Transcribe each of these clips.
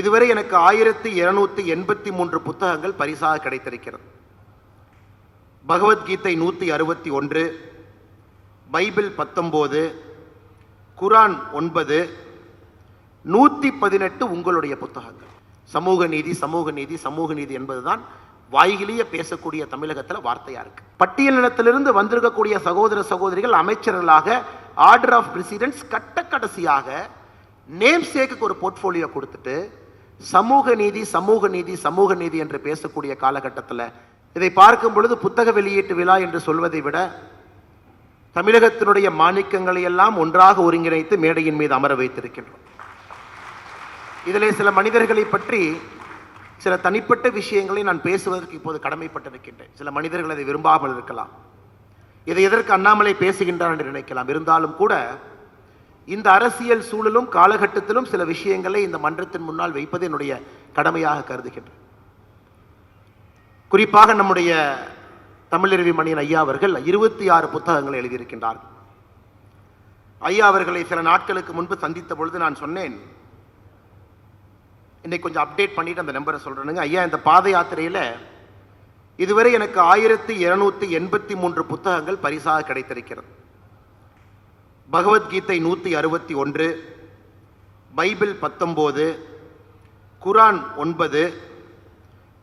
இதுவரை எனக்கு ஆயிரத்தி இருநூத்தி எண்பத்தி மூன்று புத்தகங்கள் பரிசாக கிடைத்திருக்கிறது. பகவத்கீதை நூற்றி அறுபத்தி ஒன்று பைபிள் பத்தொம்போது குரான் ஒன்பது நூற்றி பதினெட்டு உங்களுடைய புத்தகங்கள். சமூக நீதி சமூக நீதி சமூக நீதி என்பதுதான் வாய்கிலேயே பேசக்கூடிய தமிழகத்தில் வார்த்தையாக இருக்கு. பட்டியலினத்திலிருந்து வந்திருக்கக்கூடிய சகோதர சகோதரிகள் அமைச்சர்களாக ஆர்டர் ஆஃப் பிரசிடென்ட்ஸ் கட்ட கடைசியாக நேம் சேக்கு ஒரு போர்ட்ஃபோலியோ கொடுத்துட்டு சமூக நீதி சமூக நீதி சமூக நீதி என்று பேசக்கூடிய காலகட்டத்தில் இதை பார்க்கும் பொழுது புத்தக வெளியீட்டு விழா என்று சொல்வதை விட தமிழகத்தினுடைய மாணிக்கங்களை எல்லாம் ஒன்றாக ஒருங்கிணைத்து மேடையின் மீது அமர வைத்திருக்கின்றோம். இதிலே சில மனிதர்களை பற்றி சில தனிப்பட்ட விஷயங்களை நான் பேசுவதற்கு இப்போது கடமைப்பட்டிருக்கின்றேன். சில மனிதர்கள் அதை விரும்பாமல் இருக்கலாம். இதை எதற்கு அண்ணாமலை பேசுகின்றார் என்று நினைக்கலாம். இருந்தாலும் கூட இந்த அரசியல் சூழலும் காலகட்டத்திலும் சில விஷயங்களை இந்த மன்றத்தின் முன்னால் வைப்பது என்னுடைய கடமையாக கருதுகின்றேன். குறிப்பாக நம்முடைய தமிழருவி மணியன் ஐயா அவர்கள் இருபத்தி ஆறு புத்தகங்களை எழுதியிருக்கின்றார். ஐயா அவர்களை சில நாட்களுக்கு முன்பு சந்தித்த பொழுது நான் சொன்னேன் இன்னைக்கு கொஞ்சம் அப்டேட் பண்ணிட்டு அந்த நம்பரை சொல்றேனுங்க. ஐயா இந்த பாத யாத்திரையில் இதுவரை எனக்கு ஆயிரத்தி இருநூத்தி எண்பத்தி மூன்று புத்தகங்கள் பரிசாக கிடைத்திருக்கிறது. பகவத்கீதை நூற்றி அறுபத்தி ஒன்று பைபிள் பத்தொம்போது குரான் ஒன்பது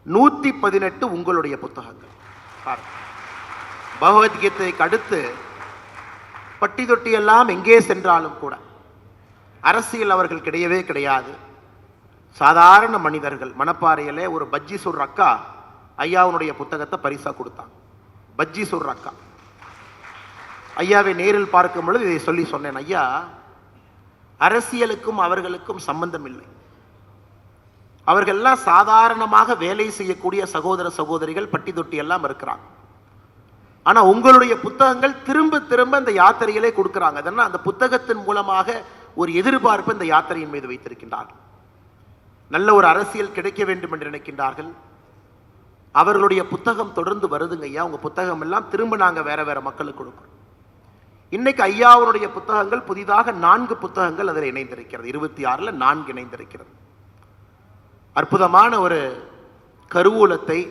நூற்றி பதினெட்டு உங்களுடைய புத்தகங்கள். பாருங்க. பகவத்கீதைக்கு அடுத்து பட்டி தொட்டி எல்லாம் எங்கே சென்றாலும் கூட அரசியல் அவர்கள் கிடையவே கிடையாது. சாதாரண மனிதர்கள் மணப்பாறையிலே ஒரு பஜ்ஜி சொல்ற அக்கா ஐயாவுனுடைய புத்தகத்தை பரிசாக கொடுத்தாங்க பஜ்ஜி சொல்ற அக்கா ஐயாவை நேரில் பார்க்கும் பொழுது இதை சொல்லி சொன்னேன் ஐயா அரசியலுக்கும் அவர்களுக்கும் சம்பந்தம் இல்லை. அவர்கள்லாம் சாதாரணமாக வேலை செய்யக்கூடிய சகோதர சகோதரிகள் பட்டி தொட்டி எல்லாம் இருக்கிறாங்க. ஆனா உங்களுடைய புத்தகங்கள் திரும்ப திரும்ப இந்த யாத்திரையிலே கொடுக்குறாங்க. அதனால் அந்த புத்தகத்தின் மூலமாக ஒரு எதிர்பார்ப்பு இந்த யாத்திரையின் மீது வைத்திருக்கின்றார்கள் நல்ல ஒரு அரசியல் கிடைக்க வேண்டும் என்று நினைக்கின்றார்கள். அவர்களுடைய புத்தகம் தொடர்ந்து வருதுங்க ஐயா. உங்க புத்தகம் எல்லாம் திரும்ப நாங்க வேற வேற மக்களுக்கு கொடுக்குறோம். இன்னைக்கு ஐயாவுடைய புத்தகங்கள் புதிதாக நான்கு புத்தகங்கள் அதில் இணைந்திருக்கிறது. இருபத்தி ஆறுல நான்கு இணைந்திருக்கிறது. அற்புதமான ஒரு கருவூலத்தை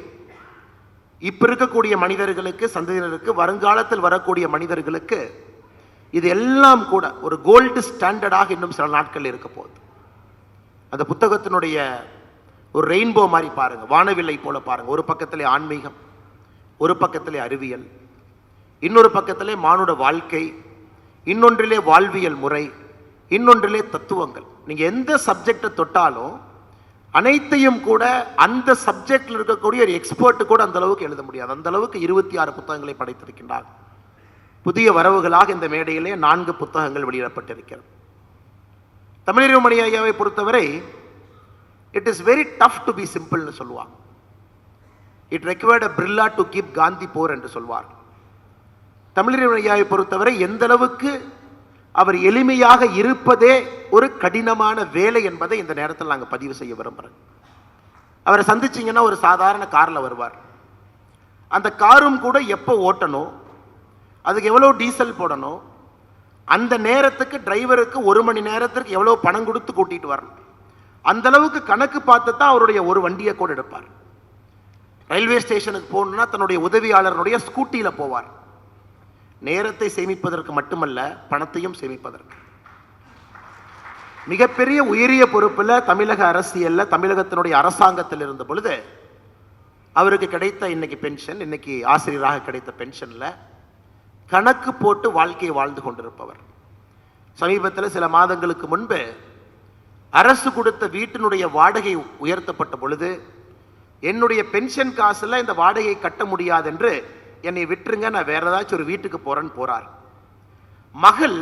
இப்ப இருக்கக்கூடிய மனிதர்களுக்கு சந்ததியினருக்கு வருங்காலத்தில் வரக்கூடிய மனிதர்களுக்கு இது எல்லாம் கூட ஒரு கோல்டு ஸ்டாண்டர்டாக இன்னும் சில நாட்கள் இருக்க போகுது. அந்த புத்தகத்தினுடைய ஒரு ரெயின்போ மாதிரி பாருங்க. வானவில்லை போல பாருங்க. ஒரு பக்கத்திலே ஆன்மீகம் ஒரு பக்கத்திலே அறிவியல் இன்னொரு பக்கத்திலே மானுட வாழ்க்கை இன்னொன்றிலே வாழ்வியல் முறை இன்னொன்றிலே தத்துவங்கள். நீங்கள் எந்த சப்ஜெக்டை தொட்டாலும் அனைத்தையும் கூட அந்த சப்ஜெக்டில் இருக்கக்கூடிய ஒரு எக்ஸ்பர்ட்டு கூட அந்த அளவுக்கு எழுத முடியாது. அந்த அளவுக்கு இருபத்தி ஆறு புத்தகங்களை படைத்திருக்கின்றார். புதிய வரவுகளாக இந்த மேடையிலே நான்கு புத்தகங்கள் வெளியிடப்பட்டிருக்கிறது. தமிழறிவு மணி ஐயாவை பொறுத்தவரை it is very tough to be சிம்பிள்னு சொல்லுவாங்க. It required a Birla to keep Gandhi poor என்று சொல்வார் தமிழறிவு ஐயாவை பொறுத்தவரை எந்த அளவுக்கு அவர் எளிமையாக இருப்பதே ஒரு கடினமான வேலை என்பதை இந்த நேரத்தில் நாங்கள் பதிவு செய்ய விரும்புகிறோம் அவரை சந்திச்சிங்கன்னா ஒரு சாதாரண காரில் வருவார். அந்த காரும் கூட எப்போ ஓட்டணும்? அதுக்கு எவ்வளோ டீசல் போடணும்? அந்த நேரத்துக்கு டிரைவருக்கு ஒரு மணி நேரத்திற்கு எவ்வளோ பணம் கொடுத்து கூட்டிகிட்டு வரணும்? அந்த அளவுக்கு கணக்கு பார்த்து தான் அவருடைய ஒரு வண்டியை கூட எடுப்பார். ரயில்வே ஸ்டேஷனுக்கு போகணுன்னா தன்னுடைய உதவியாளருடைய ஸ்கூட்டியில் போவார். நேரத்தை சேமிப்பதற்கு மட்டுமல்ல பணத்தையும் சேமிப்பதற்கு. மிகப்பெரிய உயரிய பொறுப்பில் தமிழக அரசியலில் தமிழகத்தினுடைய அரசாங்கத்தில் இருந்த பொழுது அவருக்கு கிடைத்த இன்னைக்கு பென்ஷன் இன்னைக்கு ஆசிரியராக கிடைத்த பென்ஷனில் கணக்கு போட்டு வாழ்க்கையை வாழ்ந்து கொண்டிருப்பவர். சமீபத்தில் சில மாதங்களுக்கு முன்பு அரசு கொடுத்த வீட்டினுடைய வாடகை உயர்த்தப்பட்ட பொழுது என்னுடைய பென்ஷன் காசுல இந்த வாடகையை கட்ட முடியாது என்று என்னை விட்டுருங்க நான் வேற ஏதாச்சும் ஒரு வீட்டுக்கு போறேன்னு போறார். மகள்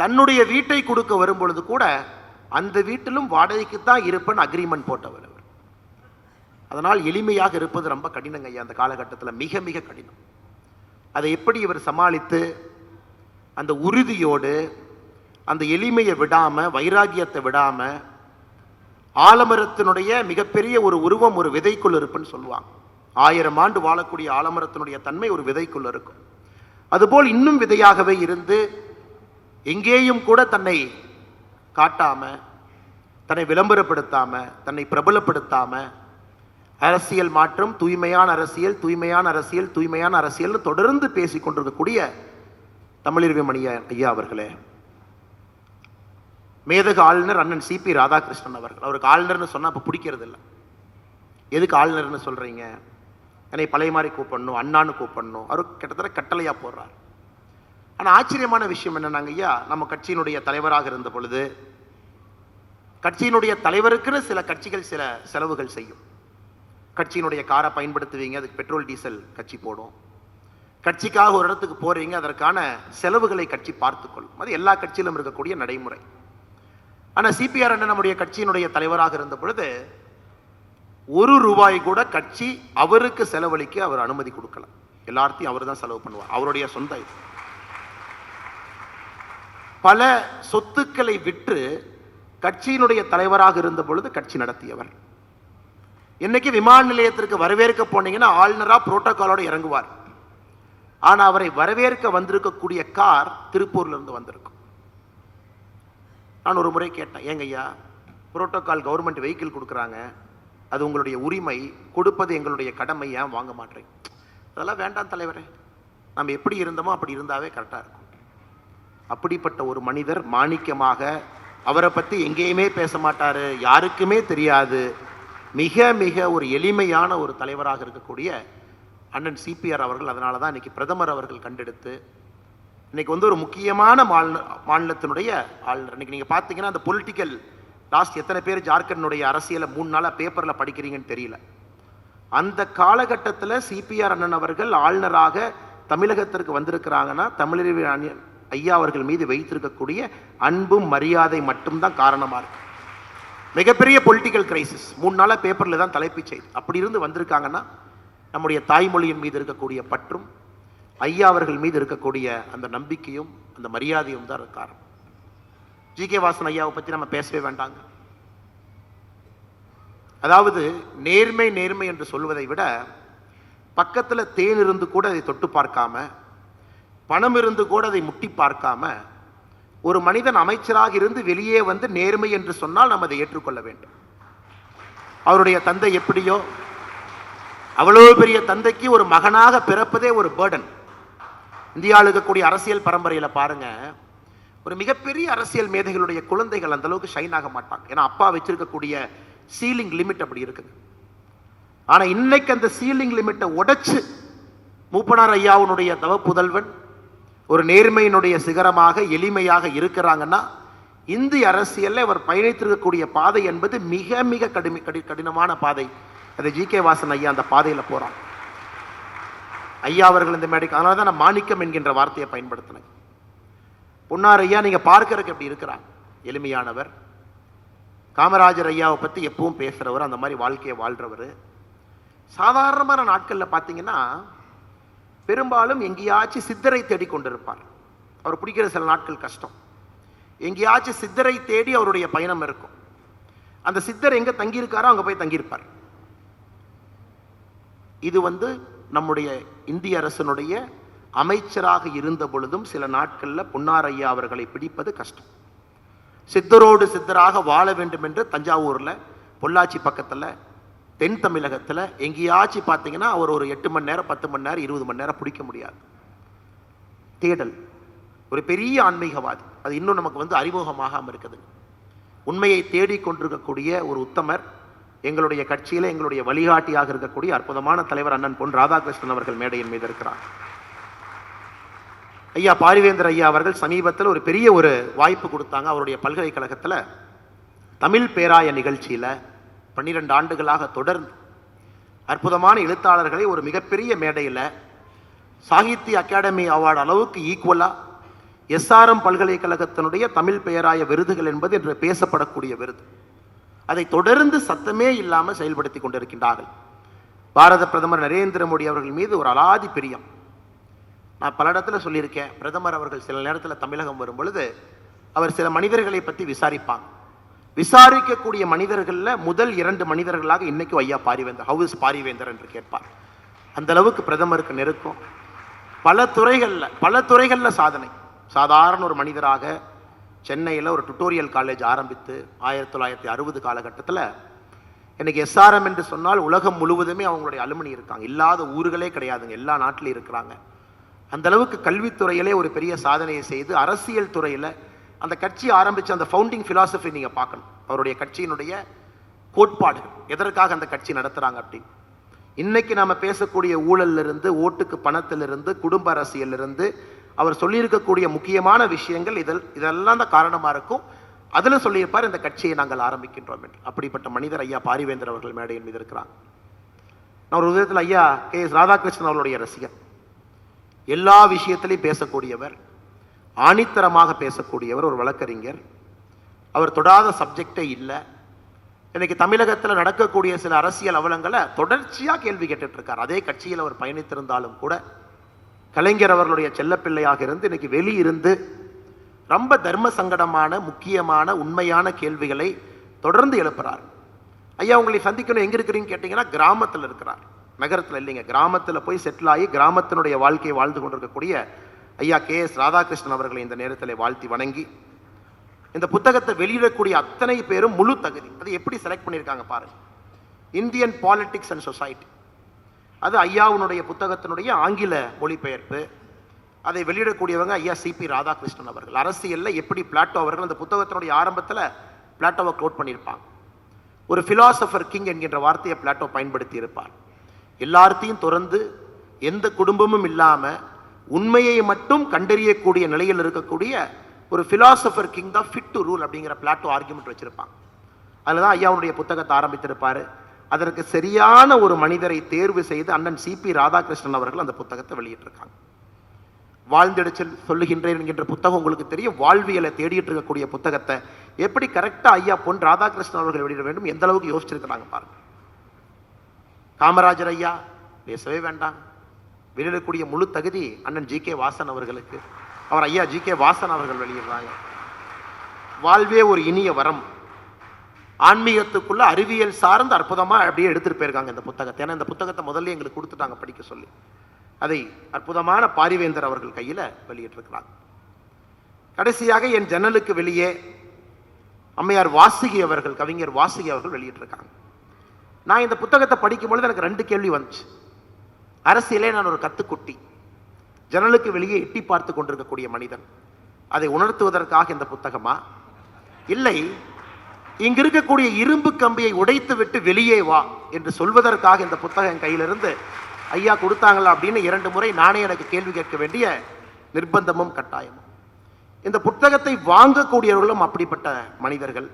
தன்னுடைய வீட்டை கொடுக்க வரும்பொழுது கூட அந்த வீட்டிலும் வாடகைக்கு தான் இருப்பேன் அக்ரிமெண்ட் போட்டவர் அவர். அதனால் எளிமையாக இருப்பது ரொம்ப கடினங்க ஐயா அந்த காலகட்டத்தில் மிக மிக கடினம். அதை எப்படி இவர் சமாளித்து அந்த உறுதியோடு அந்த எளிமையை விடாமல் வைராகியத்தை விடாமல் ஆலமரத்தினுடைய மிகப்பெரிய ஒரு உருவம் ஒரு விதைக்குள் இருப்புன்னு சொல்லுவாங்க. ஆயிரம் ஆண்டு வாழக்கூடிய ஆலமரத்தினுடைய தன்மை ஒரு விதைக்குள்ள இருக்கும். அதுபோல் இன்னும் விதையாகவே இருந்து எங்கேயும் கூட தன்னை காட்டாம தன்னை விளம்பரப்படுத்தாம தன்னை பிரபலப்படுத்தாம அரசியல் மாற்றம் தூய்மையான அரசியல் தூய்மையான அரசியல் தூய்மையான அரசியல்னு தொடர்ந்து பேசி கொண்டிருக்கக்கூடிய தமிழிருவி ஐயா அவர்களே. மேதக ஆளுநர் அண்ணன் சிபி ராதாகிருஷ்ணன் அவர்கள். அவருக்கு ஆளுநர்னு சொன்னால் அப்போ பிடிக்கிறது இல்லை எதுக்கு ஆளுநர்னு சொல்கிறீங்க என்னை பழைய மாதிரி கூப்பிடணும் அண்ணான்னு கூப்பிடணும். அவர் கிட்டத்தட்ட கட்டளையாக போடுறார். ஆனால் ஆச்சரியமான விஷயம் என்னென்னாங்க ஐயா நம்ம கட்சியினுடைய தலைவராக இருந்த பொழுது கட்சியினுடைய தலைவருக்குன்னு சில கட்சிகள் சில செலவுகள் செய்யும். கட்சியினுடைய காரை பயன்படுத்துவீங்க அதுக்கு பெட்ரோல் டீசல் கட்சி போடும். கட்சிக்காக ஒரு இடத்துக்கு போறீங்க அதற்கான செலவுகளை கட்சி பார்த்துக்கொள்ளும். அது எல்லா கட்சியிலும் இருக்கக்கூடிய நடைமுறை. ஆனால் சிபிஆர் அண்ணன் நம்முடைய கட்சியினுடைய தலைவராக இருந்த பொழுது ஒரு ரூபாய் கூட கட்சி அவருக்கு செலவழிக்க அவர் அனுமதி கொடுக்கல. எல்லாத்தையும் அவர் தான் செலவு பண்ணுவார். அவருடைய சொந்த இது. பல சொத்துக்களை விற்று கட்சியினுடைய தலைவராக இருந்த பொழுது கட்சி நடத்தியவர். இன்னைக்கு விமான நிலையத்திற்கு வரவேற்க போனீங்கன்னா ஆளுநரா புரோட்டோகாலோட இறங்குவார். ஆனா அவரை வரவேற்க வந்திருக்கக்கூடிய கார் திருப்பூர்ல இருந்து வந்திருக்கும். நான் ஒரு முறை கேட்டேன் ஏங்கய்யா புரோட்டோகால் கவர்மெண்ட் வெஹிக்கிள் கொடுக்குறாங்க. அது உங்களுடைய உரிமை கொடுப்பது எங்களுடைய கடமை ஏன் வாங்க மாட்டேன் அதெல்லாம் வேண்டாம் தலைவரே. நம்ம எப்படி இருந்தோமோ அப்படி இருந்தாவே கரெக்டாக இருக்கும். அப்படிப்பட்ட ஒரு மனிதர் மாணிக்கமாக அவரை பற்றி எங்கேயுமே பேச மாட்டார் யாருக்குமே தெரியாது. மிக மிக ஒரு எளிமையான ஒரு தலைவராக இருக்கக்கூடிய அண்ணன் சிபிஆர் அவர்கள் அதனால தான் இன்றைக்கி பிரதமர் அவர்கள் கண்டெடுத்து இன்றைக்கி வந்து ஒரு முக்கியமான மாநில மாநிலத்தினுடைய ஆளுநர். இன்னைக்கு நீங்கள் பார்த்தீங்கன்னா அந்த பொலிட்டிக்கல் லாஸ்ட் எத்தனை பேர் ஜார்க்கண்டுடைய அரசியலை மூணு நாளாக பேப்பரில் படிக்கிறீங்கன்னு தெரியல. அந்த காலகட்டத்தில் சிபிஆர் அண்ணன் அவர்கள் ஆளுநராக தமிழகத்திற்கு வந்திருக்கிறாங்கன்னா தமிழறிவு அணி- ஐயா அவர்கள் மீது வைத்திருக்கக்கூடிய அன்பும் மரியாதை மட்டும்தான் காரணமாக இருக்கு. மிகப்பெரிய பொலிட்டிக்கல் கிரைசிஸ் மூணு நாளாக பேப்பரில் தான் தலைப்புச் செய்தி. அப்படி இருந்து வந்திருக்காங்கன்னா நம்முடைய தாய்மொழியின் மீது இருக்கக்கூடிய பற்றும் ஐயா அவர்கள் மீது இருக்கக்கூடிய அந்த நம்பிக்கையும் அந்த மரியாதையும் தான் காரணம். ஜி கே வாசன் ஐயாவை பற்றி நம்ம பேசவே வேண்டாங்க. அதாவது நேர்மை நேர்மை என்று சொல்வதை விட பக்கத்தில் தேன் இருந்து கூட அதை தொட்டு பார்க்காம பணம் இருந்து கூட அதை முட்டி பார்க்காம ஒரு மனிதன் அமைச்சராக இருந்து வெளியே வந்து நேர்மை என்று சொன்னால் நாம் அதை ஏற்றுக்கொள்ள வேண்டும். அவருடைய தந்தை எப்படியோ அவ்வளவு பெரிய தந்தைக்கு ஒரு மகனாக பிறப்பதே ஒரு பேர்டன் இந்தியாவில் இருக்கக்கூடிய அரசியல் பரம்பரையில் பாருங்கள் ஒரு மிகப்பெரிய அரசியல் மேதைகளுடைய குழந்தைகள் அந்த அளவுக்கு ஷைன் ஆக மாட்டாங்க. ஏன்னா அப்பா வச்சிருக்கக்கூடிய சீலிங் லிமிட் அப்படி இருக்குது. ஆனால் இன்னைக்கு அந்த சீலிங் லிமிட்டை உடைச்சு மூப்பனார் ஐயாவுடைய தவ புதல்வன் ஒரு நேர்மையினுடைய சிகரமாக எளிமையாக இருக்கிறாங்கன்னா இந்திய அரசியலில் அவர் பயணித்திருக்கக்கூடிய பாதை என்பது மிக மிக கடுமை கடி கடினமான பாதை. அது ஜி கே வாசன் ஐயா அந்த பாதையில் போகிறான் ஐயா அவர்கள் இந்த மேடைக்கு அதனால தான் நான் மாணிக்கம் என்கின்ற வார்த்தையை பயன்படுத்தினேன். பொன்னார் ஐயா நீங்க பார்க்கறதுக்கு எப்படி இருக்கிறாங்க? எளிமையானவர். காமராஜர் ஐயாவை பத்தி எப்பவும் பேசுறவர் அந்த மாதிரி வாழ்க்கையை வாழ்றவர். சாதாரணமான நாட்கள்ல பார்த்தீங்கன்னா பெரும்பாலும் எங்கேயாச்சும் சித்தரை தேடி கொண்டிருப்பார். அவர் பிடிக்கிற சில நாட்கள் கஷ்டம். எங்கேயாச்சும் சித்தரை தேடி அவருடைய பயணம் இருக்கும். அந்த சித்தர் எங்க தங்கியிருக்காரோ அங்க போய் தங்கியிருப்பார். இது வந்து நம்முடைய இந்திய அரசனுடைய அமைச்சராக இருந்த பொழுதும் சில நாட்கள்ல பொன்னாரையா அவர்களை பிடிப்பது கஷ்டம். சித்தரோடு சித்தராக வாழ வேண்டும் என்று தஞ்சாவூர்ல பொள்ளாச்சி பக்கத்துல தென் தமிழகத்தில் எங்கேயாச்சும் பார்த்தீங்கன்னா அவர் ஒரு எட்டு மணி நேரம் பத்து மணி நேரம் இருபது மணி நேரம் பிடிக்க முடியாது. தேடல். ஒரு பெரிய ஆன்மீகவாதி. அது இன்னும் நமக்கு வந்து அறிமுகமாகாமல் இருக்குது. உண்மையை தேடிக் கொண்டிருக்கக்கூடிய ஒரு உத்தமர் எங்களுடைய கட்சியில எங்களுடைய வழிகாட்டியாக இருக்கக்கூடிய அற்புதமான தலைவர் அண்ணன் பொன் ராதாகிருஷ்ணன் அவர்கள் மேடையின் மீது இருக்கிறார். ஐயா பாரிவேந்தர் ஐயா அவர்கள் சமீபத்தில் ஒரு பெரிய ஒரு வாய்ப்பு கொடுத்தாங்க அவருடைய பல்கலைக்கழகத்தில். தமிழ் பேராய நிகழ்ச்சியில் பன்னிரெண்டு ஆண்டுகளாக தொடர்ந்து அற்புதமான எழுத்தாளர்களை ஒரு மிகப்பெரிய மேடையில் சாகித்ய அகாடமி அவார்டு அளவுக்கு ஈக்குவலாக எஸ்ஆர்எம் பல்கலைக்கழகத்தினுடைய தமிழ் பெயராய விருதுகள் என்பது என்று பேசப்படக்கூடிய விருது. அதை தொடர்ந்து சத்தமே இல்லாமல் செயல்படுத்தி கொண்டிருக்கின்றார்கள். பாரத பிரதமர் நரேந்திர மோடி அவர்கள் மீது ஒரு அலாதி பிரியம். நான் பல இடத்துல சொல்லியிருக்கேன். பிரதமர் அவர்கள் சில நேரத்தில் தமிழகம் வரும் பொழுது அவர் சில மனிதர்களை பற்றி விசாரிப்பாங்க. விசாரிக்கக்கூடிய மனிதர்களில் முதல் இரண்டு மனிதர்களாக இன்னைக்கு ஐயா பாரிவேந்தர் ஹவு இஸ் பாரிவேந்தர் என்று கேட்பார். அந்த அளவுக்கு பிரதமருக்கு நெருக்கம். பல துறைகளில் பல துறைகளில் சாதனை. சாதாரண ஒரு மனிதராக சென்னையில் ஒரு டுட்டோரியல் காலேஜ் ஆரம்பித்து ஆயிரத்தி தொள்ளாயிரத்தி அறுபது காலகட்டத்தில் எனக்கு எஸ்ஆர்எம் என்று சொன்னால் உலகம் முழுவதுமே அவங்களுடைய அலுமினி இருக்காங்க. இல்லாத ஊர்களே கிடையாதுங்க. எல்லா நாட்டிலும் இருக்கிறாங்க. அந்த அளவுக்கு கல்வித்துறையிலே ஒரு பெரிய சாதனையை செய்து அரசியல் துறையில் அந்த கட்சி ஆரம்பித்த அந்த ஃபவுண்டிங் ஃபிலாசபி நீங்கள் பார்க்கணும். அவருடைய கட்சியினுடைய கோட்பாடுகள் எதற்காக அந்த கட்சி நடத்துகிறாங்க அப்படின்னு. இன்னைக்கு நாம் பேசக்கூடிய ஊழல்லிருந்து ஓட்டுக்கு பணத்திலிருந்து குடும்ப அரசியலிருந்து அவர் சொல்லியிருக்கக்கூடிய முக்கியமான விஷயங்கள் இதில் இதெல்லாம் தான் காரணமாக இருக்கும். அதில் சொல்லியிருப்பார் இந்த கட்சியை நாங்கள் ஆரம்பிக்கின்றோம் என்று. அப்படிப்பட்ட மனிதர் ஐயா பாரிவேந்தர் அவர்கள் மேடையின் மீது இருக்கிறார். நான் ஒரு விதத்தில் ஐயா கே எஸ் ராதாகிருஷ்ணன் அவர்களுடைய ரசிகர் எல்லா விஷயத்திலையும் பேசக்கூடியவர் ஆணித்தரமாக பேசக்கூடியவர் ஒரு வழக்கறிஞர். அவர் தொடாத சப்ஜெக்டே இல்லை. இன்றைக்கி தமிழகத்தில் நடக்கக்கூடிய சில அரசியல் அவலங்களை தொடர்ச்சியாக கேள்வி கேட்டுட்ருக்கார். அதே கட்சியில் அவர் பயணித்திருந்தாலும் கூட கலைஞர் அவர்களுடைய செல்லப்பிள்ளையாக இருந்து இன்னைக்கு வெளியிருந்து ரொம்ப தர்ம சங்கடமான முக்கியமான உண்மையான கேள்விகளை தொடர்ந்து எழுப்புறார். ஐயா உங்களை சந்திக்கணும் எங்கே இருக்கிறீங்கன்னு கேட்டிங்கன்னா கிராமத்தில் இருக்கிறார். நகரத்தில் இல்லைங்க. கிராமத்தில் போய் செட்டில் ஆகி கிராமத்தினுடைய வாழ்க்கையை வாழ்ந்து கொண்டிருக்கக்கூடிய ஐயா கே எஸ் ராதாகிருஷ்ணன் அவர்களை இந்த நேரத்தில் வாழ்த்தி வணங்கி இந்த புத்தகத்தை வெளியிடக்கூடிய அத்தனை பேரும் முழு தகுதி. அது எப்படி செலக்ட் பண்ணியிருக்காங்க பாருங்கள் இந்தியன் பாலிட்டிக்ஸ் அண்ட் சொசைட்டி அது ஐயாவுனுடைய புத்தகத்தினுடைய ஆங்கில மொழிபெயர்ப்பு. அதை வெளியிடக்கூடியவங்க ஐயா சிபி ராதாகிருஷ்ணன் அவர்கள். அரசியலில் எப்படி பிளாட்டோ அவர்கள் அந்த புத்தகத்தினுடைய ஆரம்பத்தில் பிளாட்டோவை கோட் பண்ணியிருப்பாங்க. ஒரு ஃபிலாசபர் கிங் என்கின்ற வார்த்தையை பிளாட்டோ பயன்படுத்தி இருப்பார். எல்லார்த்தையும் துறந்து எந்த குடும்பமும் இல்லாமல் உண்மையை மட்டும் கண்டறியக்கூடிய நிலையில் இருக்கக்கூடிய ஒரு ஃபிலாசபர் கிங் தான் ஃபிட் டு ரூல் அப்படிங்கிற பிளாட்டோ ஆர்குமெண்ட் வச்சுருப்பான். அதில் தான் ஐயாவுடைய புத்தகத்தை ஆரம்பித்திருப்பார். அதற்கு சரியான ஒரு மனிதரை தேர்வு செய்து அண்ணன் சிபி ராதாகிருஷ்ணன் அவர்கள் அந்த புத்தகத்தை வெளியிட்டிருக்காங்க. வாழ்ந்தெடுச்சல் சொல்லுகின்றேன் என்கின்ற புத்தகம் உங்களுக்கு தெரியும். வாழ்வியலை தேடிட்டு இருக்கக்கூடிய புத்தகத்தை எப்படி கரெக்டாக ஐயா பொன் ராதாகிருஷ்ணன் அவர்கள் வெளியிட வேண்டும்? எந்த அளவுக்கு யோசிச்சிருக்கிறாங்க பாருங்கள் காமராஜர் ஐயா பேசவே வேண்டாம். வெளியிடக்கூடிய முழு தகுதி அண்ணன் ஜி கே வாசன் அவர்களுக்கு. அவர் ஐயா ஜி கே வாசன் அவர்கள் வெளியிடுறாங்க. வாழ்வே ஒரு இனிய வரம். ஆன்மீகத்துக்குள்ள அறிவியல் சார்ந்து அற்புதமாக அப்படியே எடுத்துகிட்டு போயிருக்காங்க இந்த புத்தகத்தை. ஏன்னா இந்த புத்தகத்தை முதல்ல எங்களுக்கு கொடுத்துட்டாங்க படிக்க சொல்லி. அதை அற்புதமான பாரிவேந்தர் அவர்கள் கையில் வெளியிட்டிருக்கிறாங்க. கடைசியாக என் ஜன்னலுக்கு வெளியே அம்மையார் வாசுகி அவர்கள் கவிஞர் வாசுகி அவர்கள் வெளியிட்டிருக்காங்க. நான் இந்த புத்தகத்தை படிக்கும் பொழுது எனக்கு ரெண்டு கேள்வி வந்துச்சு. அரசியலே நான் ஒரு கத்துக்குட்டி. ஜன்னலுக்கு வெளியே எட்டி பார்த்து கொண்டிருக்கக்கூடிய மனிதன். அதை உணர்த்துவதற்காக இந்த புத்தகமா? இல்லை. இங்க இருக்கக்கூடிய இரும்பு கம்பியை உடைத்து விட்டு வெளியே வா என்று சொல்வதற்காக இந்த புத்தகம் கையிலிருந்து ஐயா கொடுத்தாங்களா? அப்படின்னு இரண்டு முறை நானே எனக்கு கேள்வி கேட்க வேண்டிய நிர்பந்தமும் கட்டாயமும். இந்த புத்தகத்தை வாங்கக்கூடியவர்களும் அப்படிப்பட்ட மனிதர்கள்.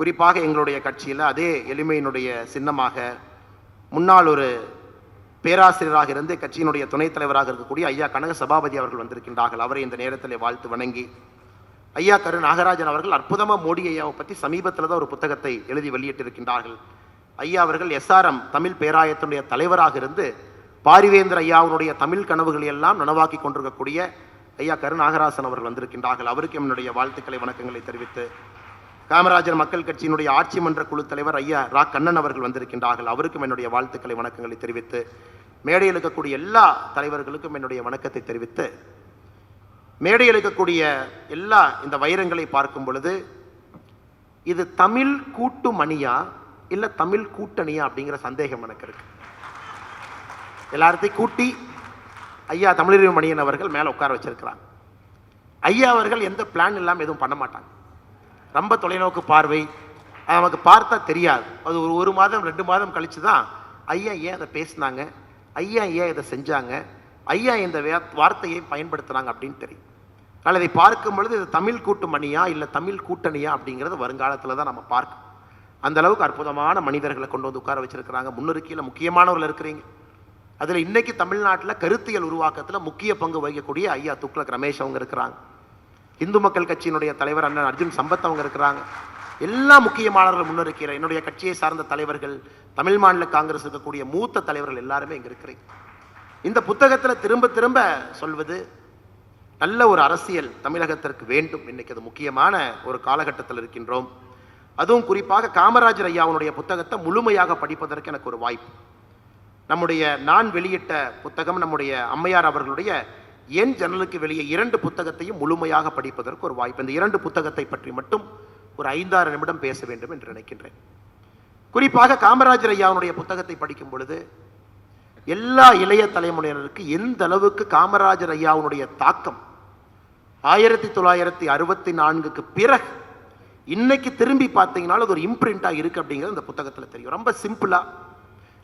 குறிப்பாக எங்களுடைய கட்சியில் அதே எளிமையினுடைய சின்னமாக முன்னாள் ஒரு பேராசிரியராக இருந்து கட்சியினுடைய துணைத் தலைவராக இருக்கக்கூடிய ஐயா கனக சபாபதி அவர்கள் வந்திருக்கின்றார்கள். அவரை இந்த நேரத்தில் வாழ்த்து வணங்கி ஐயா கரு நாகராஜன் அவர்கள் அற்புதமாக மோடி ஐயாவை பற்றி சமீபத்தில் தான் ஒரு புத்தகத்தை எழுதி வெளியிட்டிருக்கின்றார்கள். ஐயா அவர்கள் எஸ்ஆர்எம் தமிழ் பேராயத்தினுடைய தலைவராக இருந்து பாரிவேந்தர் ஐயாவுடைய தமிழ் கனவுகளை எல்லாம் நனவாக்கி கொண்டிருக்கக்கூடிய ஐயா கரு நாகராசன் அவர்கள் வந்திருக்கின்றார்கள். அவருக்கு என்னுடைய வாழ்த்துக்களை வணக்கங்களை தெரிவித்து காமராஜர் மக்கள் கட்சியினுடைய ஆட்சி மன்ற குழு தலைவர் ஐயா ரா. கண்ணன் அவர்கள் வந்திருக்கின்றார்கள். அவருக்கும் என்னுடைய வாழ்த்துக்களை வணக்கங்களை தெரிவித்து மேடையில் இருக்கக்கூடிய எல்லா தலைவர்களுக்கும் என்னுடைய வணக்கத்தை தெரிவித்து மேடையில் இருக்கக்கூடிய எல்லா இந்த வைரங்களை பார்க்கும் பொழுது இது தமிழ் கூட்டு மணியா இல்லை தமிழ் கூட்டணியா அப்படிங்கிற சந்தேகம் எனக்கு இருக்கு. எல்லார்த்தையும் கூட்டி ஐயா தமிழறிவு மணியன் அவர்கள் மேலே உட்கார வச்சிருக்கிறாங்க ஐயா அவர்கள் எந்த பிளான் இல்லாமல் எதுவும் பண்ண மாட்டாங்க. ரொம்ப தொலைநோக்கு பார்வை. நமக்கு பார்த்தா தெரியாது. அது ஒரு ஒரு மாதம் ரெண்டு மாதம் கழித்து தான் ஐயா ஏன் அதை பேசினாங்க? ஐயா ஏன் இதை செஞ்சாங்க? ஐயா இந்த வே- வார்த்தையை பயன்படுத்துனாங்க அப்படின்னு தெரியும். அதனால் இதை பார்க்கும் பொழுது இது தமிழ் கூட்டு மணியா இல்லை தமிழ் கூட்டணியா அப்படிங்கிறது வருங்காலத்தில் தான் நம்ம பார்க்கணும். அந்த அளவுக்கு அற்புதமான மனிதர்களை கொண்டு வந்து உட்கார வச்சிருக்கிறாங்க. முன்னிருக்கையில் முக்கியமானவர்கள் இருக்கிறீங்க. அதில் இன்னைக்கு தமிழ்நாட்டில் கருத்தியல் உருவாக்கத்தில் முக்கிய பங்கு வகிக்கக்கூடிய ஐயா துக்ளக் ரமேஷ் அவங்க இருக்கிறாங்க. இந்து மக்கள் கட்சியினுடைய தலைவர் அண்ணன் அர்ஜுன் சம்பத் அவங்க இருக்கிறாங்க. எல்லா முக்கியமானவர்கள் முன்னிருக்கிற என்னுடைய கட்சியை சார்ந்த தலைவர்கள் தமிழ் மாநில காங்கிரஸ் இருக்கக்கூடிய மூத்த தலைவர்கள் எல்லாருமே இங்கே இருக்கிறீங்க. இந்த புத்தகத்தில் திரும்ப திரும்ப சொல்வது நல்ல ஒரு அரசியல் தமிழகத்திற்கு வேண்டும். இன்னைக்கு அது முக்கியமான ஒரு காலகட்டத்தில் இருக்கின்றோம். அதுவும் குறிப்பாக காமராஜர் ஐயாவுடைய புத்தகத்தை முழுமையாக படிப்பதற்கு எனக்கு ஒரு வாய்ப்பு. நம்முடைய நான் வெளியிட்ட புத்தகம் நம்முடைய அம்மையார் அவர்களுடைய என் ஜன்னலுக்கு வெளியே இரண்டு புத்தகத்தையும் முழுமையாக படிப்பதற்கு ஒரு வாய்ப்பு. இந்த இரண்டு புத்தகத்தை பற்றி மட்டும் ஒரு ஐந்தாறு நிமிடம் பேச வேண்டும் என்று நினைக்கின்றேன். குறிப்பாக காமராஜர் ஐயாவுடைய புத்தகத்தை படிக்கும் பொழுது எல்லா இளைய தலைமுறையினருக்கு எந்த அளவுக்கு காமராஜர் ஐயாவுடைய தாக்கம் ஆயிரத்தி தொள்ளாயிரத்தி அறுபத்தி நான்குக்கு பிறகு இன்னைக்கு திரும்பி பார்த்தீங்கன்னா அது ஒரு இம்ப்ரிண்டாக இருக்குது அப்படிங்கிறது இந்த புத்தகத்தில் தெரியும். ரொம்ப சிம்பிளாக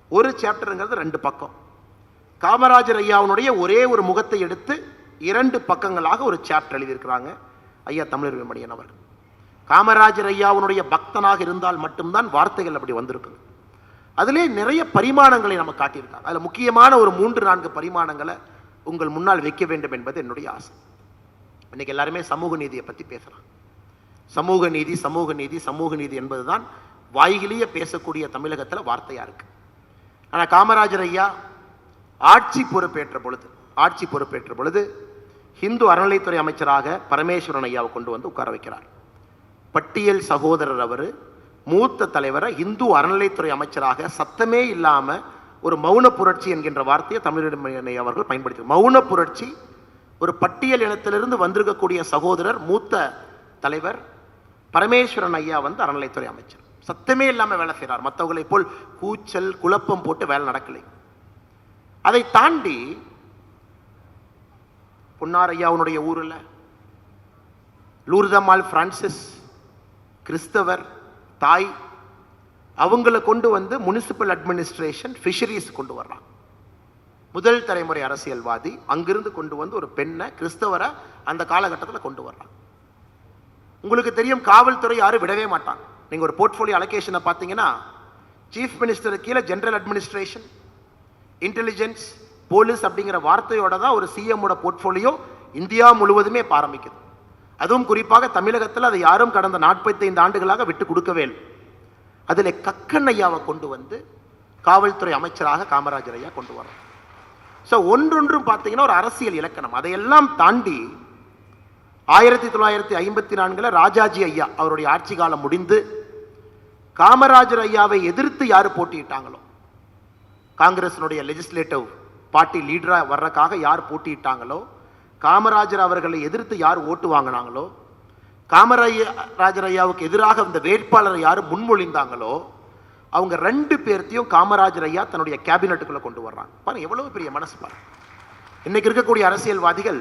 ஒரு சாப்டருங்கிறது ரெண்டு பக்கம். காமராஜர் ஐயாவுடைய ஒரே ஒரு முகத்தை எடுத்து இரண்டு பக்கங்களாக ஒரு சாப்டர் எழுதியிருக்கிறாங்க. ஐயா தமிழர் மணியன் அவர்கள். காமராஜர் ஐயாவுடைய பக்தனாக இருந்தால் மட்டும்தான் வார்த்தைகள் அப்படி வந்திருக்குங்க அதிலே நிறைய பரிமாணங்களை நம்ம காட்டியிருக்காங்க. அதில் முக்கியமான ஒரு மூன்று நான்கு பரிமாணங்களை உங்கள் முன்னால் வைக்க வேண்டும் என்பது என்னுடைய ஆசை. இன்னைக்கு எல்லாருமே சமூக நீதியை பற்றி பேசுகிறாங்க சமூக நீதி சமூக நீதி சமூக நீதி என்பதுதான் வாய்கிலேயே பேசக்கூடிய தமிழகத்தில் வார்த்தையாக இருக்குது ஆனால் காமராஜர் ஐயா ஆட்சி பொறுப்பேற்ற பொழுது ஆட்சி பொறுப்பேற்ற பொழுது ஹிந்து அறநிலைத்துறை அமைச்சராக பரமேஸ்வரன் ஐயாவை கொண்டு வந்து உட்கார வைக்கிறார். பட்டியல் சகோதரர் அவர் மூத்த தலைவரை இந்து அறநிலைத்துறை அமைச்சராக சத்தமே இல்லாமல் ஒரு மௌன புரட்சி என்கின்ற வார்த்தையை தமிழிடமணி அவர்கள் பயன்படுத்தி மௌன புரட்சி ஒரு பட்டியல் இனத்திலிருந்து வந்திருக்கக்கூடிய சகோதரர் மூத்த தலைவர் பரமேஸ்வரன் ஐயா வந்து அறநிலைத்துறை அமைச்சர். சத்தமே இல்லாமல் வேலை செய்கிறார் மற்றவங்களைப் போல் கூச்சல் குழப்பம் போட்டு வேலை நடக்கலை. அதை தாண்டி பொன்னாரையாவுனுடைய ஊரில் லூர்தமால் பிரான்சிஸ் கிறிஸ்தவர் தாய் அவங்கள கொண்டு வந்து முனிசிபல் அட்மினிஸ்ட்ரேஷன் ஃபிஷரிஸ் கொண்டு வர்றாங்க. முதல் தலைமுறை அரசியல்வாதி அங்கிருந்து கொண்டு வந்து ஒரு பெண்ணை கிறிஸ்தவரை அந்த காலகட்டத்தில் கொண்டு வர்றாங்க. உங்களுக்கு தெரியும் காவல்துறை யாரும் விடவே மாட்டாங்க. நீங்கள் ஒரு போர்ட்ஃபோலியோ அலோகேஷனை பார்த்தீங்கன்னா சீஃப் மினிஸ்டர் கீழே ஜென்ரல் அட்மினிஸ்ட்ரேஷன் இன்டெலிஜென்ஸ் போலீஸ் அப்படிங்கிற வார்த்தையோட தான் ஒரு சிஎம்மோட போர்ட்ஃபோலியோ இந்தியா முழுவதுமே இப்ப ஆரம்பிக்குது அதுவும் குறிப்பாக தமிழகத்தில் அதை யாரும் கடந்த நாற்பத்தைந்து ஆண்டுகளாக விட்டு கொடுக்கவே இல்லை. அதில் கக்கன் ஐயாவை கொண்டு வந்து காவல்துறை அமைச்சராக காமராஜர் ஐயா கொண்டு வரோம் ஸோ ஒன்றொன்றும் பார்த்தீங்கன்னா ஒரு அரசியல் இலக்கணம். அதையெல்லாம் தாண்டி ஆயிரத்தி தொள்ளாயிரத்தி ஐம்பத்தி நான்கில் ராஜாஜி ஐயா அவருடைய ஆட்சி காலம் முடிந்து காமராஜர் ஐயாவை எதிர்த்து யார் போட்டியிட்டாங்களோ காங்கிரஸினுடைய லெஜிஸ்லேட்டிவ் பார்ட்டி லீடராக வர்றக்காக யார் போட்டியிட்டாங்களோ காமராஜர் அவர்களை எதிர்த்து யார் ஓட்டு வாங்கினாங்களோ காமராஜர் ஐயாவுக்கு எதிராக இந்த வேட்பாளரை யார் முன்மொழிந்தாங்களோ அவங்க ரெண்டு பேர்த்தையும் காமராஜர் ஐயா தன்னுடைய கேபினட்டுக்குள்ளே கொண்டு வர்றாங்க. பாருங்க எவ்வளவு பெரிய மனசு பாருங்க. இன்னைக்கு இருக்கக்கூடிய அரசியல்வாதிகள்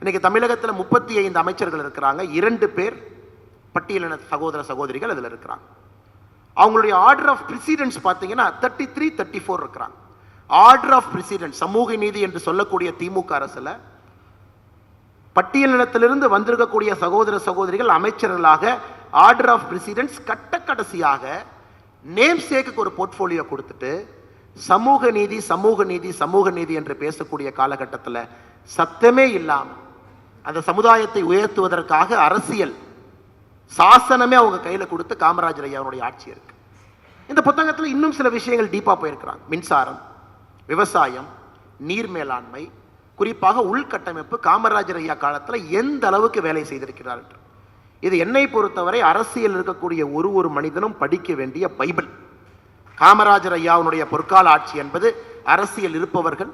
இன்னைக்கு தமிழகத்தில் முப்பத்தி ஐந்து அமைச்சர்கள் இருக்கிறாங்க. இரண்டு பேர் பட்டியலின சகோதர சகோதரிகள் அதில் இருக்கிறாங்க. அவங்களுடைய ஆர்டர் ஆஃப் பிரசிடென்ட்ஸ் பார்த்தீங்கன்னா தேர்ட்டி த்ரீ தேர்ட்டி ஃபோர் இருக்கிறாங்க. ஆர்டர் ஆஃப் பிரசிடென்ட் சமூக நீதி என்று சொல்லக்கூடிய திமுக அரசில் பட்டியலினத்திலிருந்து வந்திருக்கக்கூடிய சகோதர சகோதரிகள் அமைச்சர்களாக ஆர்டர் ஆஃப் பிரசிடென்ட்ஸ் கட்ட கடைசியாக நேம் சேக்குக்கு ஒரு போர்ட்ஃபோலியோ கொடுத்துட்டு சமூக நீதி சமூக நீதி சமூக நீதி என்று பேசக்கூடிய காலகட்டத்தில் சத்தமே இல்லாமல் அந்த சமுதாயத்தை உயர்த்துவதற்காக அரசியல் சாசனமே அவங்க கையில் கொடுத்து காமராஜர் ஐயாவுடைய ஆட்சி இருக்கு. இந்த புத்தகத்தில் இன்னும் சில விஷயங்கள் டீப்பாக போயிருக்கிறாங்க. மின்சாரம் விவசாயம் நீர் மேலாண்மை குறிப்பாக உள்கட்டமைப்பு காமராஜர் ஐயா காலத்தில் எந்த அளவுக்கு வேலை செய்திருக்கிறார் இது என்னை பொறுத்தவரை அரசியல் இருக்கக்கூடிய ஒரு ஒரு மனிதனும் படிக்க வேண்டிய பைபிள். காமராஜர் ஐயாவுடைய பொற்கால ஆட்சி என்பது அரசியல் இருப்பவர்கள்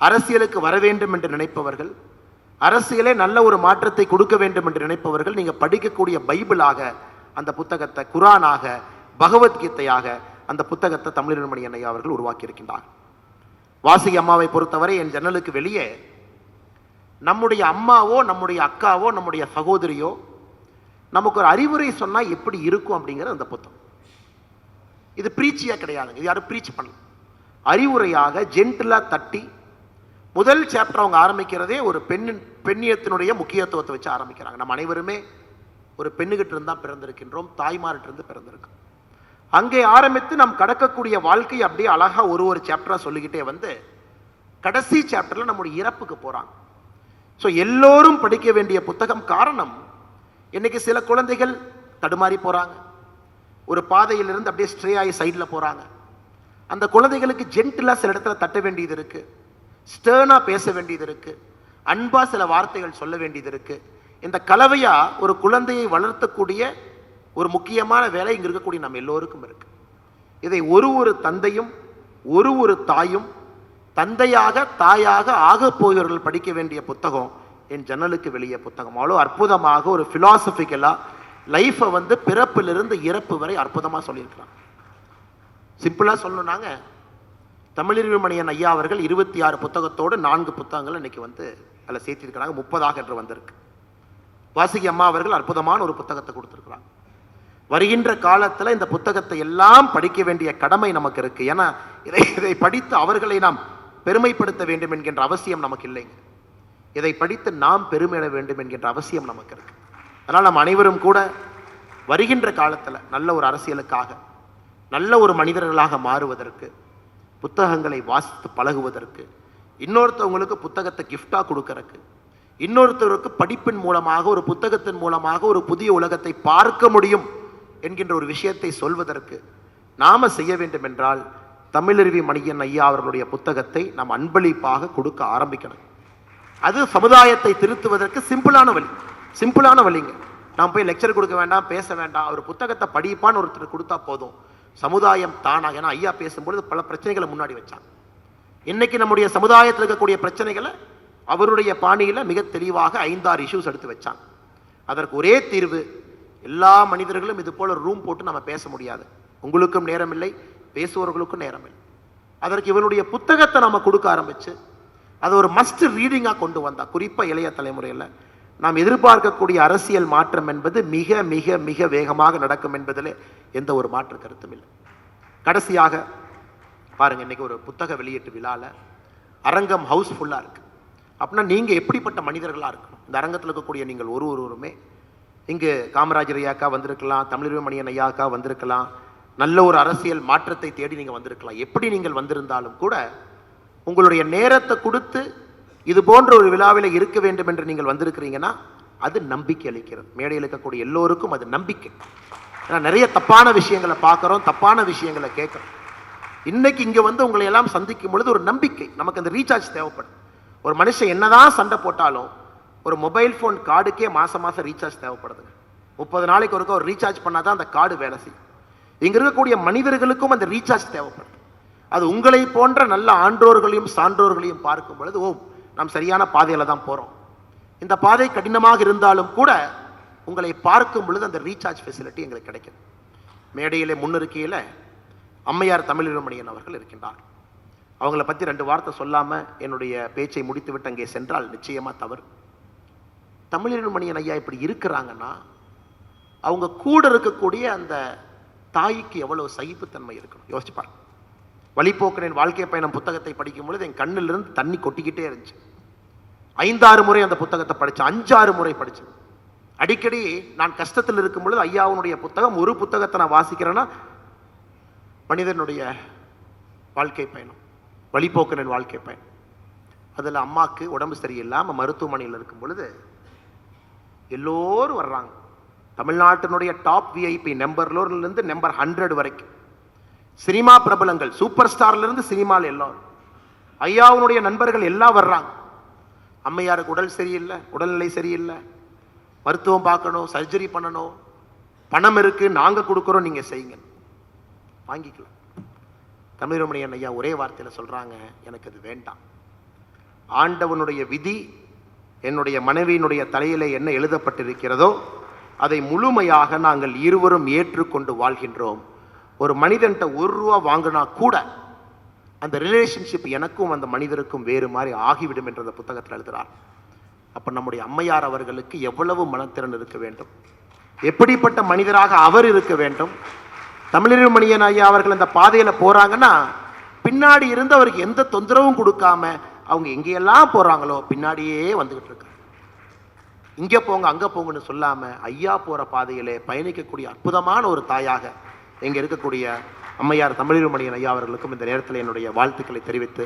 அரசியலுக்கு வர வேண்டும் என்று நினைப்பவர்கள் அரசியலே நல்ல ஒரு மாற்றத்தை கொடுக்க வேண்டும் என்று நினைப்பவர்கள் நீங்கள் படிக்கக்கூடிய பைபிளாக அந்த புத்தகத்தை குரானாக பகவத்கீதையாக அந்த புத்தகத்தை தமிழர்மணி அண்ணையா அவர்கள் உருவாக்கியிருக்கின்றார். வாசி அம்மாவை பொறுத்தவரை என் ஜன்னலுக்கு வெளியே நம்முடைய அம்மாவோ நம்முடைய அக்காவோ நம்முடைய சகோதரியோ நமக்கு ஒரு அறிவுரை சொன்னால் எப்படி இருக்கும் அப்படிங்கிற அந்த புத்தகம். இது பிரீச்சியாக கிடையாதுங்க. இது யாரும் ப்ரீச் பண்ணல. அறிவுரையாக ஜென்டிலாக தட்டி முதல் சாப்டர் அவங்க ஆரம்பிக்கிறதே ஒரு பெண்ணின் பெண்ணியத்தினுடைய முக்கியத்துவத்தை வச்சு ஆரம்பிக்கிறாங்க. நம்ம அனைவருமே ஒரு பெண்ணுகிட்ட இருந்தால் பிறந்திருக்கின்றோம் தாய்மார்கிட்டிருந்து பிறந்திருக்கோம். அங்கே ஆரம்பித்து நாம் கடக்கக்கூடிய வாழ்க்கை அப்படியே அழகாக ஒரு ஒரு சாப்டராக சொல்லிக்கிட்டே வந்து கடைசி சாப்டரில் நம்முடைய இறப்புக்கு போகிறாங்க ஸோ எல்லோரும் படிக்க வேண்டிய புத்தகம் காரணம் இன்னைக்கு சில குழந்தைகள் தடுமாறி போகிறாங்க ஒரு பாதையிலிருந்து அப்படியே ஸ்ட்ரே ஆகி சைடில் போகிறாங்க அந்த குழந்தைகளுக்கு ஜென்டிலாக சில இடத்துல தட்ட வேண்டியது இருக்குது ஸ்டேர்னாக பேச வேண்டியது இருக்குது அன்பாக சில வார்த்தைகள் சொல்ல வேண்டியது இருக்குது இந்த கலவையாக ஒரு குழந்தையை வளர்த்தக்கூடிய ஒரு முக்கியமான வேலை இங்கே இருக்கக்கூடிய நம்ம எல்லோருக்கும் இருக்குது இதை ஒரு ஒரு தந்தையும் ஒரு ஒரு தாயும் தந்தையாக தாயாக ஆக போகிறவர்கள் படிக்க வேண்டிய புத்தகம் என் ஜன்னலுக்கு வெளியே புத்தகம். அவ்வளோ அற்புதமாக ஒரு ஃபிலாசபிக்கலாக லைஃப்பை வந்து பிறப்பிலிருந்து இறப்பு வரை அற்புதமாக சொல்லியிருக்கிறான். சிம்பிளாக சொல்லணுன்னாங்க தமிழறிவு மணியன் ஐயா அவர்கள் இருபத்தி ஆறு புத்தகத்தோடு நான்கு புத்தகங்கள் இன்னைக்கு வந்து அதில் சேர்த்திருக்கிறாங்க. முப்பதாக என்று வந்திருக்கு. வாசுகி அம்மா அவர்கள் அற்புதமான ஒரு புத்தகத்தை கொடுத்துருக்குறாங்க. வருகின்ற காலத்தில் இந்த புத்தகத்தை எல்லாம் படிக்க வேண்டிய கடமை நமக்கு இருக்குது ஏன்னா இதை இதை படித்து அவர்களை நாம் பெருமைப்படுத்த வேண்டும் என்கின்ற அவசியம் நமக்கு இல்லைங்க. இதை படித்து நாம் பெருமையிட வேண்டும் என்கின்ற அவசியம் நமக்கு இருக்கு. அதனால் நம்ம அனைவரும் கூட வருகின்ற காலத்தில் நல்ல ஒரு அரசியலுக்காக நல்ல ஒரு மனிதர்களாக மாறுவதற்கு புத்தகங்களை வாசித்து பழகுவதற்கு இன்னொருத்தவங்களுக்கு புத்தகத்தை கிஃப்டாக கொடுக்கறக்கு இன்னொருத்தருக்கு படிப்பின் மூலமாக ஒரு புத்தகத்தின் மூலமாக ஒரு புதிய உலகத்தை பார்க்க முடியும் என்கின்ற ஒரு விஷயத்தை சொல்வதற்கு நாம் செய்ய வேண்டும் என்றால் தமிழருவி மணியன் ஐயா அவர்களுடைய புத்தகத்தை நாம் அன்பளிப்பாக கொடுக்க ஆரம்பிக்கணும். அது சமுதாயத்தை திருத்துவதற்கு சிம்பிளான வழி. சிம்பிளான வழிங்க. நாம் போய் லெக்சர் கொடுக்க வேண்டாம் பேச வேண்டாம் அவர் புத்தகத்தை படிப்பான்னு ஒருத்தர் கொடுத்தா போதும். சமுதாயம் தானாக ஏன்னா ஐயா பேசும்பொழுது பல பிரச்சனைகளை முன்னாடி வச்சாங்க. இன்னைக்கு நம்முடைய சமுதாயத்தில் இருக்கக்கூடிய பிரச்சனைகளை அவருடைய பாணியில் மிக தெளிவாக ஐந்தாறு இஷ்யூஸ் எடுத்து வச்சாங்க. அதற்கு ஒரே தீர்வு எல்லா மனிதர்களும் இது போல ரூம் போட்டு நம்ம பேச முடியாது. உங்களுக்கும் நேரம் இல்லை பேசுபவர்களுக்கும் நேரம் இல்லை அதற்கு இவருடைய புத்தகத்தை நம்ம கொடுக்க ஆரம்பிச்சு அது ஒரு மஸ்ட் ரீடிங்காக கொண்டு வந்தா குறிப்பாக இளைய தலைமுறையில் நாம் எதிர்பார்க்கக்கூடிய அரசியல் மாற்றம் என்பது மிக மிக மிக வேகமாக நடக்கும் என்பதில் எந்த ஒரு மாற்று கருத்தும் இல்லை. கடைசியாக பாருங்கள் இன்றைக்கி ஒரு புத்தக வெளியீட்டு விழாவில் அரங்கம் ஹவுஸ்ஃபுல்லாக இருக்குது அப்படின்னா நீங்கள் எப்படிப்பட்ட மனிதர்களாக இருக்கணும்? இந்த அரங்கத்தில் இருக்கக்கூடிய நீங்கள் ஒரு ஒருவருமே இங்கு காமராஜர் ஐயாக்கா வந்திருக்கலாம் தமிழர் மணியன் ஐயாக்கா வந்திருக்கலாம் நல்ல ஒரு அரசியல் மாற்றத்தை தேடி நீங்கள் வந்திருக்கலாம். எப்படி நீங்கள் வந்திருந்தாலும் கூட உங்களுடைய நேரத்தை கொடுத்து இது போன்ற ஒரு விழாவில் இருக்க வேண்டும் என்று நீங்கள் வந்திருக்கிறீங்கன்னா அது நம்பிக்கை அளிக்கிறது. மேடையில் இருக்கக்கூடிய எல்லோருக்கும் அது நம்பிக்கை. ஏன்னா நிறைய தப்பான விஷயங்களை பார்க்குறோம் தப்பான விஷயங்களை கேட்குறோம். இன்னைக்கு இங்கே வந்து உங்களை எல்லாம் சந்திக்கும் பொழுது ஒரு நம்பிக்கை நமக்கு அந்த ரீசார்ஜ் தேவைப்படும். ஒரு மனுஷன் என்னதான் சண்டை போட்டாலும் ஒரு மொபைல் ஃபோன் கார்டுக்கே மாதம் மாதம் ரீசார்ஜ் தேவைப்படுதுங்க. முப்பது நாளைக்கு ஒருக்கா ஒரு ரீசார்ஜ் பண்ணால் தான் அந்த கார்டு வேலை செய்யும். இங்கே இருக்கக்கூடிய மனிதர்களுக்கும் அந்த ரீசார்ஜ் தேவைப்படுது அது உங்களை போன்ற நல்ல ஆன்றோர்களையும் சான்றோர்களையும் பார்க்கும் பொழுது ஓ நாம் சரியான பாதையில் தான் போகிறோம் இந்த பாதை கடினமாக இருந்தாலும் கூட உங்களை பார்க்கும் பொழுது அந்த ரீசார்ஜ் ஃபெசிலிட்டி எங்களுக்கு கிடைக்கும். மேடையிலே முன்னிருக்கையில் அம்மையார் தமிழிரமணியன் அவர்கள் இருக்கின்றார். அவங்கள பற்றி ரெண்டு வார்த்தை சொல்லாமல் என்னுடைய பேச்சை முடித்துவிட்டு அங்கே சென்றால் நிச்சயமாக தவறு. தமிழிரமணியன் ஐயா இப்படி இருக்கிறாங்கன்னா அவங்க கூட இருக்கக்கூடிய அந்த தாய்க்கு எவ்வளவு சகிப்புத்தன்மை இருக்கணும்? யோசிச்சு பாருங்க. வழிபோக்கனின் வாழ்க்கை பயணம் புத்தகத்தை படிக்கும் பொழுது என் கண்ணிலிருந்து தண்ணி கொட்டிக்கிட்டே இருந்துச்சு. ஐந்தாறு முறை அந்த புத்தகத்தை படித்தேன் அஞ்சாறு முறை படித்தேன் அடிக்கடி நான் கஷ்டத்தில் இருக்கும் பொழுது ஐயாவுனுடைய புத்தகம் ஒரு புத்தகத்தை நான் வாசிக்கிறேன்னா மனிதனுடைய வாழ்க்கை பயணம் வழிபோக்கனின் வாழ்க்கை பயணம். அதில் அம்மாவுக்கு உடம்பு சரியில்லாமல் மருத்துவமனையில் இருக்கும் பொழுது எல்லோரும் வர்றாங்க. தமிழ்நாட்டினுடைய டாப் விஐபி நம்பர்லேருந்து நம்பர் ஹண்ட்ரட் வரைக்கும். சினிமா பிரபலங்கள் சூப்பர் ஸ்டார்லேருந்து சினிமாவில் எல்லோரும். ஐயாவுனுடைய நண்பர்கள் எல்லாம் வர்றாங்க. அம்மையாருக்கு உடல் சரியில்லை உடல்நிலை சரியில்லை. மருத்துவம் பார்க்கணும் சர்ஜரி பண்ணணும். பணம் இருக்குது நாங்கள் கொடுக்குறோம் நீங்கள் செய்யுங்க. வாங்கிக்கலாம். தமிழமணியன் ஐயா ஒரே வார்த்தையில் சொல்கிறாங்க எனக்கு அது வேண்டாம். ஆண்டவனுடைய விதி என்னுடைய மனைவியினுடைய தலையில் என்ன எழுதப்பட்டிருக்கிறதோ அதை முழுமையாக நாங்கள் இருவரும் ஏற்றுக்கொண்டு வாழ்கின்றோம். ஒரு மனிதன்ட்ட ஒரு ரூபா வாங்கினா கூட அந்த ரிலேஷன்ஷிப் எனக்கும் அந்த மனிதருக்கும் வேறு மாதிரி ஆகிவிடும் என்ற அந்த புத்தகத்தில் எழுதுகிறார் அப்போ நம்முடைய அம்மையார் அவர்களுக்கு எவ்வளவு மனத்திறன் இருக்க வேண்டும்? எப்படிப்பட்ட மனிதராக அவர் இருக்க வேண்டும்? தமிழறிவு மணியன் ஐயா அவர்கள் அந்த பாதையில் போகிறாங்கன்னா பின்னாடி இருந்து அவருக்கு எந்த தொந்தரவும் கொடுக்காம அவங்க எங்கேயெல்லாம் போகிறாங்களோ பின்னாடியே வந்துக்கிட்டு இருக்காங்க இங்கே போங்க அங்கே போங்கன்னு சொல்லாமல் ஐயா போகிற பாதையிலே பயணிக்கக்கூடிய அற்புதமான ஒரு தாயாக இங்கே இருக்கக்கூடிய அம்மையார் தமிழிருமணியன் ஐயா அவர்களுக்கும் இந்த நேரத்தில் என்னுடைய வாழ்த்துக்களை தெரிவித்து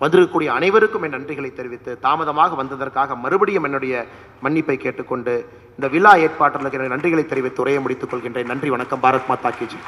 வந்திருக்கக்கூடிய அனைவருக்கும் என் நன்றிகளை தெரிவித்து தாமதமாக வந்ததற்காக மறுபடியும் என்னுடைய மன்னிப்பை கேட்டுக்கொண்டு இந்த விழா ஏற்பாட்டில் என்னுடைய நன்றிகளை தெரிவித்து உரையை முடித்துக் கொள்கின்றேன். நன்றி வணக்கம். பாரத் மாதா கேஜி